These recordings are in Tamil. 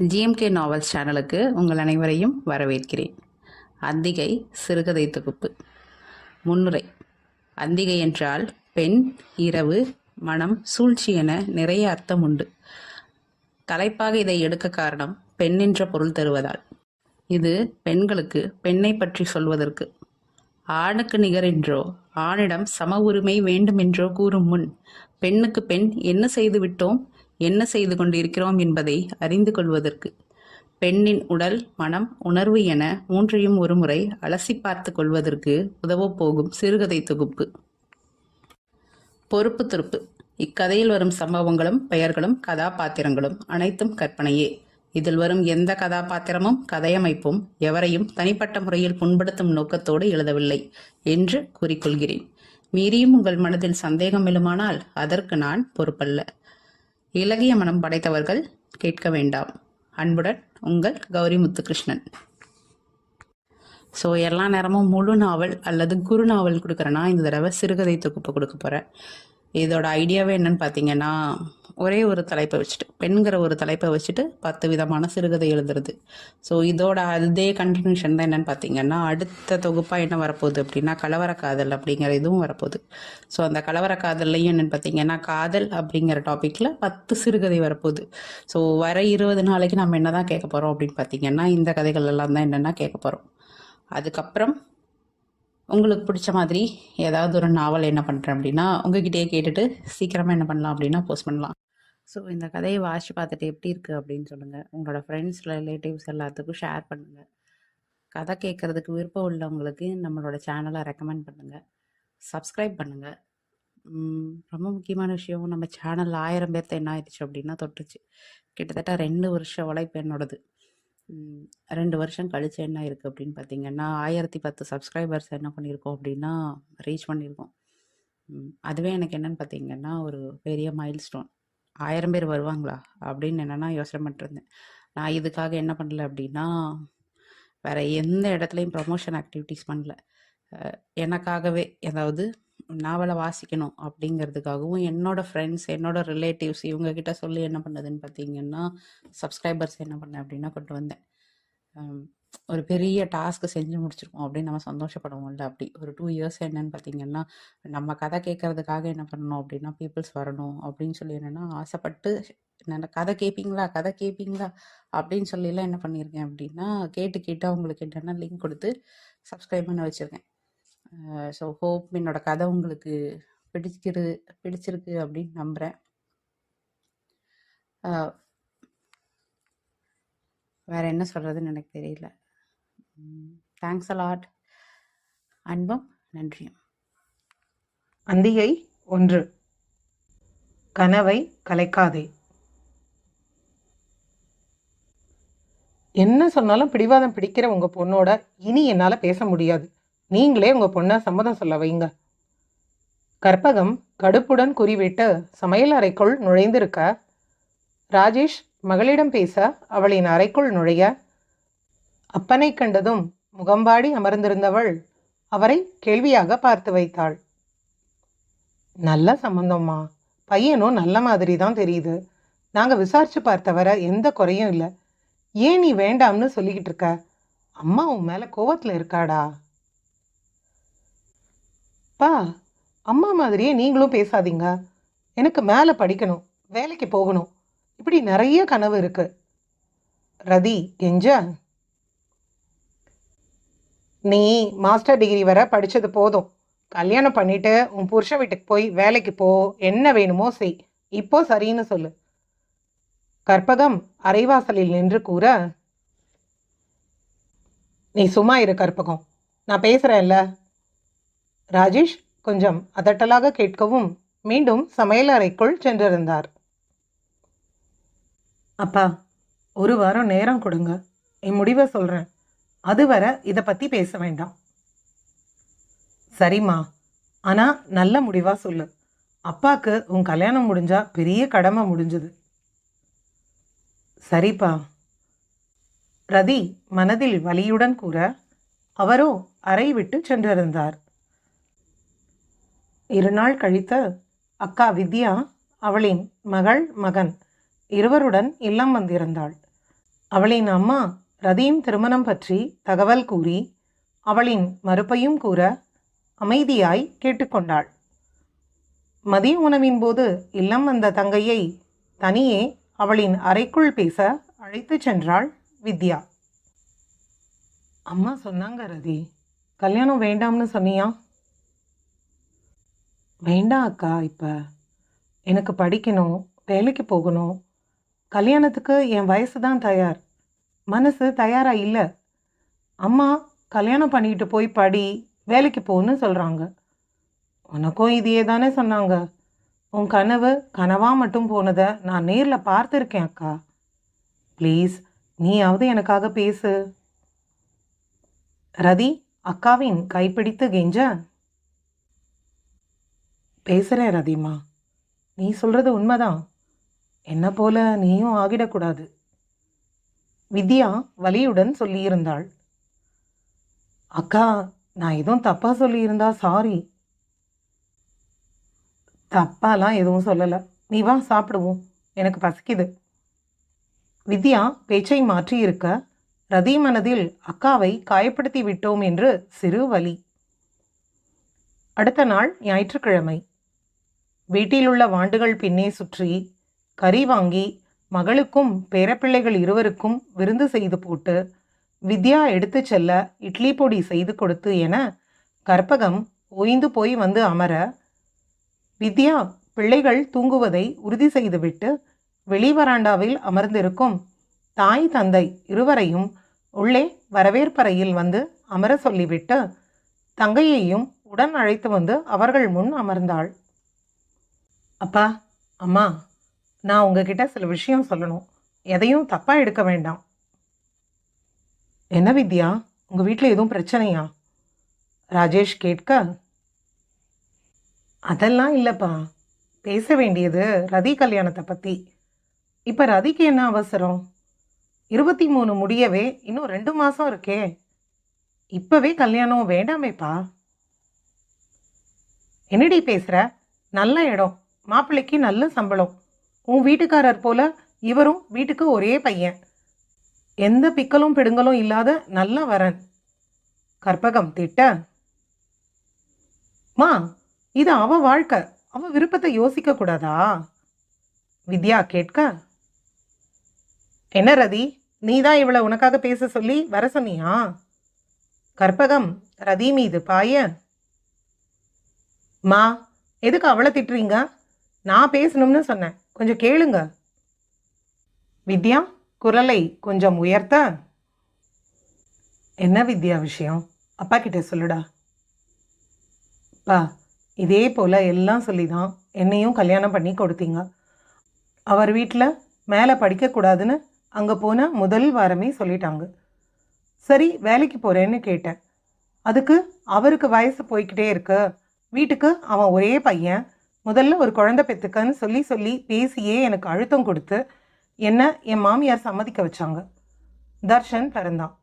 ஜிஎம்கே நாவல்ஸ் சேனலுக்கு உங்கள் அனைவரையும் வரவேற்கிறேன். அந்திகை சிறுகதை தொகுப்பு. முன்னுரை. அந்திகை என்றால் பெண் இரவு மனம் சூழ்ச்சி என நிறைய அர்த்தம் உண்டு. தலைப்பாக இதை எடுக்க காரணம் பெண் என்ற பொருள் தருவதால். இது பெண்களுக்கு பெண்ணை பற்றி சொல்வதற்கு. ஆணுக்கு நிகரென்றோ ஆணிடம் சம உரிமை வேண்டுமென்றோ கூறும் முன் பெண்ணுக்கு பெண் என்ன செய்து விட்டோம்? என்ன செய்து கொண்டிருக்கிறோம் என்பதை அறிந்து கொள்வதற்கு. பெண்ணின் உடல் மனம் உணர்வு என மூன்றையும் ஒருமுறை அலசி பார்த்து கொள்வதற்கு உதவப் போகும் சிறுகதை தொகுப்பு. பொறுப்பு துருப்பு. இக்கதையில் வரும் சம்பவங்களும் பெயர்களும் கதாபாத்திரங்களும் அனைத்தும் கற்பனையே. இதில் வரும் எந்த கதாபாத்திரமும் கதையமைப்பும் எவரையும் தனிப்பட்ட முறையில் புண்படுத்தும் நோக்கத்தோடு எழுதவில்லை என்று கூறிக்கொள்கிறேன். மீறியும் உங்கள் மனதில் சந்தேகம் எழுமானால் அதற்கு நான் பொறுப்பல்ல. இலகிய மனம் படைத்தவர்கள் கேட்க வேண்டாம். அன்புடன் உங்கள் கௌரி முத்துகிருஷ்ணன். ஸோ எல்லா நேரமும் முழு நாவல் அல்லது குறு நாவல் கொடுக்குறேன்னா இந்த தடவை சிறுகதை தொகுப்பு கொடுக்க போகிறேன் இதோட ஐடியாவே என்னன்னு பார்த்தீங்கன்னா ஒரே ஒரு தலைப்பை வச்சுட்டு பெண்கிற ஒரு தலைப்பை வச்சுட்டு பத்து விதமான சிறுகதை எழுதுறது. ஸோ இதோட அதே கண்டினியூஷன் தான் என்னன்னு பார்த்தீங்கன்னா அடுத்த தொகுப்பாக என்ன வரப்போகுது அப்படின்னா கலவர காதல் அப்படிங்கிற இதுவும் வரப்போகுது. ஸோ அந்த கலவர காதல்லையும் என்னென்னு பார்த்தீங்கன்னா காதல் அப்படிங்கிற டாப்பிக்கில் பத்து சிறுகதை வரப்போகுது. ஸோ வர இருபது நாளைக்கு நம்ம என்ன தான் கேட்க போகிறோம் அப்படின்னு பார்த்தீங்கன்னா இந்த கதைகள் எல்லாம் தான் என்னென்னா கேட்க போகிறோம் அதுக்கப்புறம் உங்களுக்கு பிடிச்ச மாதிரி ஏதாவது ஒரு நாவல் என்ன பண்ணுறேன் அப்படின்னா உங்ககிட்டயே கேட்டுட்டு சீக்கிரமாக என்ன பண்ணலாம் அப்படின்னா போஸ்ட் பண்ணலாம். ஸோ இந்த கதையை வாசித்து பார்த்துட்டு எப்படி இருக்குது அப்படின்னு சொல்லுங்கள் உங்களோட ஃப்ரெண்ட்ஸ் ரிலேட்டிவ்ஸ் எல்லாத்துக்கும் ஷேர் பண்ணுங்கள் கதை கேட்குறதுக்கு விருப்பம் உள்ளவங்களுக்கு நம்மளோட சேனலை ரெக்கமெண்ட் பண்ணுங்கள் சப்ஸ்கிரைப் பண்ணுங்கள் ரொம்ப முக்கியமான விஷயம். நம்ம சேனலில் ஆயிரம் பேர்த்த என்ன ஆயிடுச்சு அப்படின்னா தொட்டுச்சு. கிட்டத்தட்ட ரெண்டு வருஷம் உழைப்பு என்னோடது. ரெண்டு வருஷம் கழிச்சு என்ன இருக்குது அப்படின்னு பார்த்தீங்கன்னா ஆயிரத்தி பத்து சப்ஸ்கிரைபர்ஸ் என்ன பண்ணியிருக்கோம் அப்படின்னா ரீச் பண்ணியிருக்கோம் அதுவே எனக்கு என்னன்னு பார்த்தீங்கன்னா ஒரு பெரிய மைல்ஸ்டோன் ஆயிரம் பேர் வருவாங்களா? அப்படின்னு என்னென்னா யோசனை பண்ணிட்டுருந்தேன் நான் இதுக்காக என்ன பண்ணல அப்படின்னா வேற எந்த இடத்துலையும் ப்ரமோஷன் ஆக்டிவிட்டீஸ் பண்ணல. எனக்காகவே ஏதாவது நாவலை வாசிக்கணும் அப்படிங்கிறதுக்காகவும் என்னோட ஃப்ரெண்ட்ஸ் என்னோட ரிலேட்டிவ்ஸ் இவங்கக்கிட்ட சொல்லி என்ன பண்ணதுன்னு பார்த்தீங்கன்னா சப்ஸ்கிரைபர்ஸ் என்ன பண்ணேன் அப்படின்னா கொண்டு வந்தேன். ஒரு பெரிய டாஸ்க் செஞ்சு முடிச்சிருக்கோம் அப்படின்னு நம்ம சந்தோஷப்படுவோம்ல. அப்படி ஒரு டூ இயர்ஸ் என்னன்னு பார்த்தீங்கன்னா நம்ம கதை கேட்கறதுக்காக என்ன பண்ணணும் அப்படின்னா பீப்புள்ஸ் வரணும் அப்படின்னு சொல்லி என்னென்னா ஆசைப்பட்டு என்ன கதை கேட்பீங்களா கதை கேட்பீங்களா அப்படின்னு சொல்லிலாம் என்ன பண்ணியிருக்கேன் அப்படின்னா கேட்டு கேட்டு அவங்களுக்கு என்னென்னா லிங்க் கொடுத்து சப்ஸ்கிரைப் பண்ண வச்சுருக்கேன். ஸோ ஹோப் என்னோட கதை உங்களுக்கு பிடிச்சிரு பிடிச்சிருக்கு அப்படின்னு நம்புகிறேன் வேற என்ன சொல்கிறதுன்னு எனக்கு தெரியல. தேங்க்ஸ் அலாட் அன்பும் நன்றியும் அந்திகை ஒன்று. கனவை கலைக்காதே. என்ன சொன்னாலும் பிடிவாதம் பிடிக்கிற உங்க பொண்ணோட இனி என்னால பேச முடியாது. நீங்களே உங்க பொண்ணை சம்மதம் சொல்ல வைங்க. கற்பகம் கடுப்புடன் குறிவிட்டு சமையல் அறைக்குள் நுழைந்திருக்க ராஜேஷ் மகளிடம் பேச அவளின் அறைக்குள் நுழைய அப்பனை கண்டதும் முகம்பாடி அமர்ந்திருந்தவள் அவரை கேள்வியாக பார்த்து வைத்தாள். நல்ல சம்பந்தம்மா. பையனும் நல்ல மாதிரி தான் தெரியுது. நாங்கள் விசாரிச்சு பார்த்தவரை எந்த குறையும் இல்லை. ஏன் நீ வேண்டாம்னு சொல்லிக்கிட்டு இருக்க? அம்மா உன் மேலே கோவத்தில் இருக்காடா? பா அம்மா மாதிரியே நீங்களும் பேசாதீங்க. எனக்கு மேலே படிக்கணும் வேலைக்கு போகணும். இப்படி நிறைய கனவு இருக்கு. ரதி கெஞ்ச. நீ மாஸ்டர் டிகிரி வரை படித்தது போதும். கல்யாணம் பண்ணிட்டு உன் புருஷன் வீட்டுக்கு போய் வேலைக்கு போ. என்ன வேணுமோ செய். இப்போ சரின்னு சொல்லு. கற்பகம் அரைவாசலில் நின்று கூற நீ சும்மா இரு கற்பகம். நான் பேசுகிறேன்ல ராஜேஷ் கொஞ்சம் அதட்டலாக கேட்கவும் மீண்டும் சமையல் அறைக்குள் சென்றிருந்தார். அப்பா ஒரு வாரம் நேரம் கொடுங்க. என் முடிவை சொல்கிறேன் அதுவரை இதை பற்றி பேச வேண்டாம். சரிம்மா. ஆனால் நல்ல முடிவாக சொல்லு. அப்பாவுக்கு உன் கல்யாணம் முடிஞ்சா பெரிய கடமை முடிஞ்சுது. சரிப்பா. ரதி மனதில் வலியுடன் கூற அவரோ அறை விட்டு சென்றிருந்தார். இரு நாள் கழித்த அக்கா வித்யா அவளின் மகள் மகன் இருவருடன் இல்லம் வந்திருந்தாள். அவளின் அம்மா ரதியின் திருமணம் பற்றி தகவல் கூறி அவளின் மறுப்பையும் கூற அமைதியாய் கேட்டுக்கொண்டாள். மதிய உணவின் போது இல்லம் வந்த தங்கையை தனியே அவளின் அறைக்குள் பேச அழைத்துச் சென்றாள் வித்யா. அம்மா சொன்னாங்க ரதி. கல்யாணம் வேண்டாம்னு சொன்னியா? வேண்டாம் அக்கா. இப்போ எனக்கு படிக்கணும் வேலைக்கு போகணும். கல்யாணத்துக்கு என் வயசு தான் தயார். மனசு தயாராக இல்லை. அம்மா கல்யாணம் பண்ணிக்கிட்டு போய் படி வேலைக்கு போன்னு சொல்கிறாங்க உனக்கும் இதையே தானே சொன்னாங்க. உன் கனவு கனவாக மட்டும் போனதை நான் நேரில் பார்த்துருக்கேன் அக்கா. ப்ளீஸ் நீயாவது எனக்காக பேசு. ரதி அக்காவின் கைப்பிடித்து கெஞ்ச. பேசுகிறேன் ரதிமா. நீ சொல்கிறது உண்மைதான். என்ன போல நீயும் ஆகிடக்கூடாது. வித்யா வலியுடன் சொல்லியிருந்தாள். அக்கா நான் எதுவும் தப்பாக சொல்லியிருந்தா சாரி தப்பாலாம் எதுவும் சொல்லலை. நீ வா சாப்பிடுவோம். எனக்கு பசிக்குது. வித்யா பேச்சை மாற்றி இருக்க ரதி மனதில் அக்காவை காயப்படுத்தி விட்டோம் என்று சிறு வலி. அடுத்த நாள் ஞாயிற்றுக்கிழமை. வீட்டிலுள்ள வாண்டுகள் பின்னே சுற்றி கறி வாங்கி மகளுக்கும் பேரப்பிள்ளைகள் இருவருக்கும் விருந்து செய்து போட்டு வித்யா எடுத்துச் செல்ல இட்லி பொடி செய்து கொடுத்து என கற்பகம் ஓய்ந்து போய் வந்து அமர வித்யா பிள்ளைகள் தூங்குவதை உறுதி செய்துவிட்டு வெளிவராண்டாவில் அமர்ந்திருக்கும் தாய் தந்தை இருவரையும் உள்ளே வரவேற்பறையில் வந்து அமர சொல்லிவிட்டு தங்கையையும் உடன் அழைத்து வந்து அவர்கள் முன் அமர்ந்தாள். அப்பா அம்மா நான் உங்ககிட்ட சில விஷயம் சொல்லணும். எதையும் தப்பாக எடுக்க வேண்டாம். என்ன வித்யா? உங்கள் வீட்டில் எதுவும் பிரச்சனையா? ராஜேஷ் கேட்க அதெல்லாம் இல்லைப்பா. பேச வேண்டியது ரதி கல்யாணத்தை பற்றி இப்போ ரதிக்கு என்ன அவசரம்? இருபத்தி மூணு முடியவே இன்னும் ரெண்டு மாதம் இருக்கே. இப்போவே கல்யாணம் வேண்டாமேப்பா. என்னடி பேசுகிற நல்ல இடம். மாப்பிள்ளைக்கு நல்ல சம்பளம். உன் வீட்டுக்காரர் போல இவரும் வீட்டுக்கு ஒரே பையன். எந்த பிக்கலும் பிடுங்கலும் இல்லாத நல்ல வரன். கற்பகம் திட்ட. மா இது அவ வாழ்க்கை. அவ விருப்பத்தை யோசிக்க கூடாதா? வித்யா கேட்க. என்ன ரதி நீ தான் இவளை உனக்காக பேச சொல்லி வர சொன்னியா? கற்பகம் ரதி மீது பாய. மா எதுக்கு அவளை திட்டுறீங்க? நான் பேசணும்னு சொன்னேன். கொஞ்சம் கேளுங்க. வித்யா குரலை கொஞ்சம் உயர்த்த. என்ன வித்யா விஷயம்? அப்பா கிட்ட சொல்லுடா. பா இதே போல் எல்லாம் சொல்லி தான் என்னையும் கல்யாணம் பண்ணி கொடுத்தீங்க. அவர் வீட்டில் மேலே படிக்கக்கூடாதுன்னு அங்கே போன முதல் வாரமே சொல்லிட்டாங்க. சரி வேலைக்கு போகிறேன்னு கேட்டேன். அதுக்கு அவருக்கு வயசு போய்கிட்டே இருக்கு. வீட்டுக்கு அவன் ஒரே பையன். முதல்ல ஒரு குழந்தை பெற்றுக்கன்னு சொல்லி சொல்லி பேசியே எனக்கு அழுத்தம் கொடுத்து என்ன என் மாமியார் சம்மதிக்க வச்சாங்க? தர்ஷன் பிறந்தான்.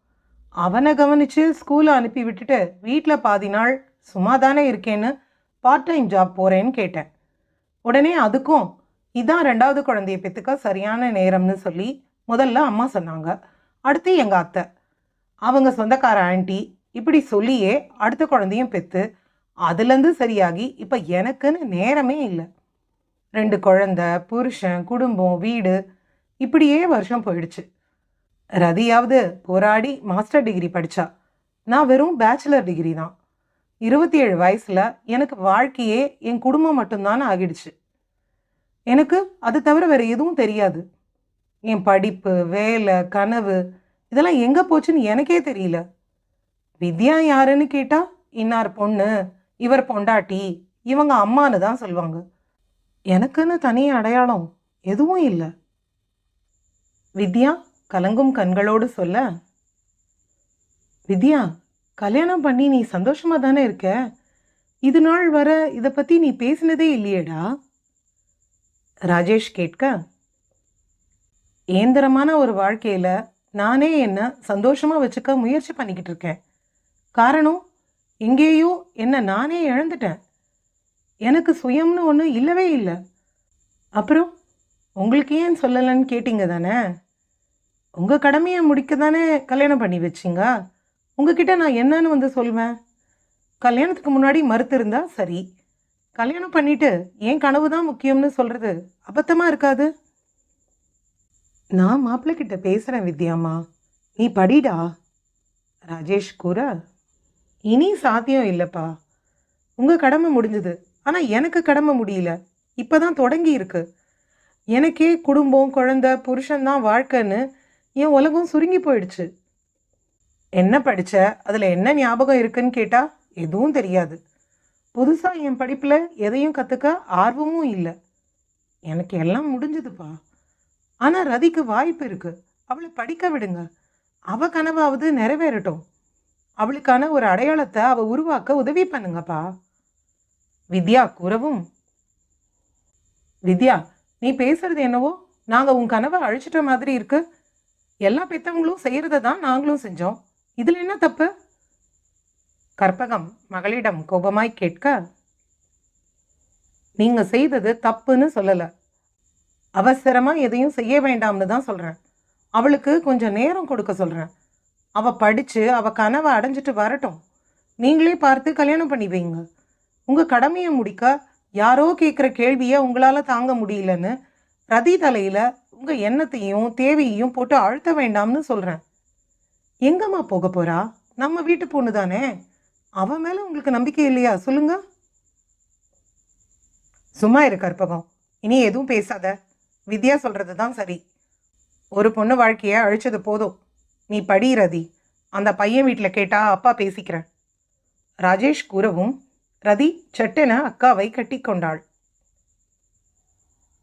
அவனை கவனித்து ஸ்கூலில் அனுப்பி விட்டுட்டு வீட்டில் பாதி நாள் சும்மா தானே இருக்கேன்னு பார்ட் டைம் ஜாப் போகிறேன்னு கேட்டேன். உடனே அதுக்கும் இதான் ரெண்டாவது குழந்தைய பெற்றுக்க சரியான நேரம்னு சொல்லி முதல்ல அம்மா சொன்னாங்க. அடுத்து எங்கள் அத்தை. அவங்க சொந்தக்கார ஆண்டி இப்படி சொல்லியே அடுத்த குழந்தையும் பெற்று அதுலேருந்து சரியாகி இப்போ எனக்குன்னு நேரமே இல்லை. ரெண்டு குழந்த புருஷன் குடும்பம் வீடு இப்படியே வருஷம் போயிடுச்சு. ரதியாவது போராடி மாஸ்டர் டிகிரி படித்தா நான் வெறும் பேச்சுலர் டிகிரி தான். இருபத்தி ஏழு வயசில் எனக்கு வாழ்க்கையே என் குடும்பம் மட்டும்தான் ஆகிடுச்சு. எனக்கு அது தவிர வேறு எதுவும் தெரியாது. என் படிப்பு வேலை கனவு இதெல்லாம் எங்கே போச்சுன்னு எனக்கே தெரியல. வித்யா யாருன்னு கேட்டால் இன்னார் பொண்ணு. இவர் பொண்டாட்டி இவங்க அம்மான்னு தான் சொல்லுவாங்க. எனக்குன்னு தனி அடையாளம் எதுவும் இல்லை. வித்யா கலங்கும் கண்களோடு சொல்ல வித்யா கல்யாணம் பண்ணி நீ சந்தோஷமாக தானே இருக்க? இது நாள் வர இதை பற்றி நீ பேசினதே இல்லையேடா? ராஜேஷ் கேட்க ஏந்திரமான ஒரு வாழ்க்கையில் நானே என்ன சந்தோஷமாக வச்சுக்க முயற்சி பண்ணிக்கிட்டு இருக்கேன். காரணம் எங்கேயோ என்னை நானே இழந்துட்டேன். எனக்கு சுயம்னு ஒன்று இல்லவே இல்லை. அப்புறம் உங்களுக்கு ஏன் சொல்லலைன்னு கேட்டிங்க தானே? உங்கள் கடமையை முடிக்க தானே கல்யாணம் பண்ணி வச்சிங்க? உங்ககிட்ட நான் என்னன்னு வந்து சொல்வேன் கல்யாணத்துக்கு முன்னாடி மறுத்திருந்தா சரி. கல்யாணம் பண்ணிட்டு என் கனவு தான் முக்கியம்னு சொல்கிறது அபத்தமாக இருக்காது? நான் மாப்பிள்ளைக்கிட்ட பேசுகிறேன் வித்யாம்மா நீ படிடா. ராஜேஷ் கூற இனி சாத்தியம் இல்லைப்பா. உங்கள் கடமை முடிஞ்சது. ஆனால் எனக்கு கடமை முடியல. இப்போ தான் தொடங்கி இருக்கு. எனக்கே குடும்பம் குழந்தை புருஷன்தான் வாழ்க்கைன்னு என் உலகம் சுருங்கி போயிடுச்சு. என்ன படித்த அதில் என்ன ஞாபகம் இருக்குன்னு கேட்டால் எதுவும் தெரியாது. புதுசாக என் படிப்பில் எதையும் கற்றுக்க ஆர்வமும் இல்லை. எனக்கு எல்லாம் முடிஞ்சதுப்பா. ஆனால் ரதிக்கு வாய்ப்பு இருக்குது அவளை படிக்க விடுங்க. அவ கனவாவது நிறைவேறட்டும். அவளுக்கான ஒரு அடையாளத்தை அவள் உருவாக்க உதவி பண்ணுங்கப்பா. வித்யா கூறவும். வித்யா நீ பேசுறது என்னவோ? நாங்கள் உன் கனவை அழிச்சிட்ட மாதிரி இருக்கு. எல்லா பெத்தவங்களும் செய்கிறத தான் நாங்களும் செஞ்சோம். இதில் என்ன தப்பு? கற்பகம் மகளிடம் கோபமாய் கேட்க நீங்கள் செய்தது தப்புன்னு சொல்லலை. அவசரமாக எதையும் செய்ய வேண்டாம்னு தான் சொல்கிறேன் அவளுக்கு கொஞ்சம் நேரம் கொடுக்க சொல்கிறேன் அவள் படித்து அவள் கனவை அடைஞ்சிட்டு வரட்டும். நீங்களே பார்த்து கல்யாணம் பண்ணி உங்கள் கடமையை முடிக்க யாரோ கேட்குற கேள்வியை உங்களால் தாங்க முடியலன்னு ரதி தலையில் உங்கள் எண்ணத்தையும் தேவையையும் போட்டு அழுத்த வேண்டாம்னு சொல்கிறேன் எங்கம்மா போக போகிறா நம்ம வீட்டு பொண்ணு தானே? அவன் மேலே உங்களுக்கு நம்பிக்கை இல்லையா? சொல்லுங்க. சும்மா இரு கற்பகம். இனி எதுவும் பேசாத. வித்யா சொல்கிறது தான் சரி. ஒரு பொண்ணு வாழ்க்கையை அழிச்சது போதும். நீ படி ரதி. அந்த பையன் வீட்டில் கேட்டா அப்பா பேசிக்கிறேன். ராஜேஷ் கூறவும் ரதி சட்டென அக்காவை கட்டி கொண்டாள்.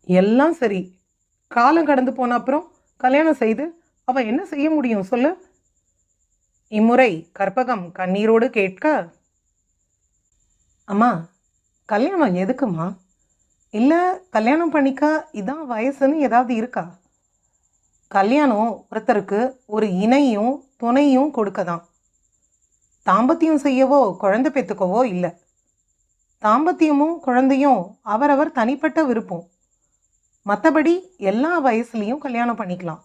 எல்லாம் சரி. காலம் கடந்து போன அப்புறம் கல்யாணம் செய்து அவ என்ன செய்ய முடியும் சொல்லு? இம்முறை கற்பகம் கண்ணீரோடு கேட்க அம்மா கல்யாணம் எதுக்குமா இல்லை கல்யாணம் பண்ணிக்க இதான் வயசுன்னு ஏதாவது இருக்கா? கல்யாணம் ஒருத்தருக்கு ஒரு இணையும் துணையும் கொடுக்க தான் தாம்பத்தியம் செய்யவோ குழந்தை பெற்றுக்கவோ இல்லை. தாம்பத்தியமும் குழந்தையும் அவரவர் தனிப்பட்ட விருப்பம். மற்றபடி எல்லா வயசுலேயும் கல்யாணம் பண்ணிக்கலாம்.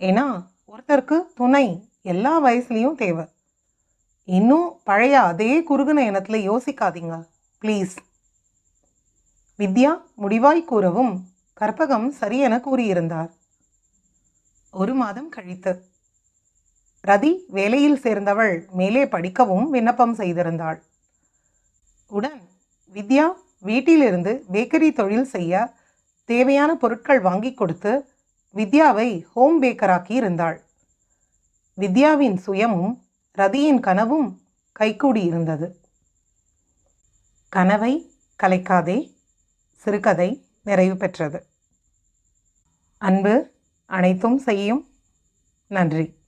ஏன்னா ஒருத்தருக்கு துணை எல்லா வயசுலேயும் தேவை. இன்னும் பழைய அதே குறுகுன எண்ணத்தில் யோசிக்காதீங்க ப்ளீஸ். வித்யா முடிவாய் கூறவும் கற்பகம் சரியென கூறியிருந்தார். ஒரு மாதம் கழித்து. ரதி வேலையில் சேர்ந்தவள் மேலே படிக்கவும் விண்ணப்பம் செய்திருந்தாள். உடன் வித்யா வீட்டிலிருந்து பேக்கரி தொழில் செய்ய தேவையான பொருட்கள் வாங்கி கொடுத்து வித்யாவை ஹோம் பேக்கராக்கி இருந்தாள். வித்யாவின் சுயமும் ரதியின் கனவும் கைகூடி கனவை கலைக்காதே சிறுகதை நிறைவு பெற்றது. அன்பு அனைத்தும் செய்யும். நன்றி.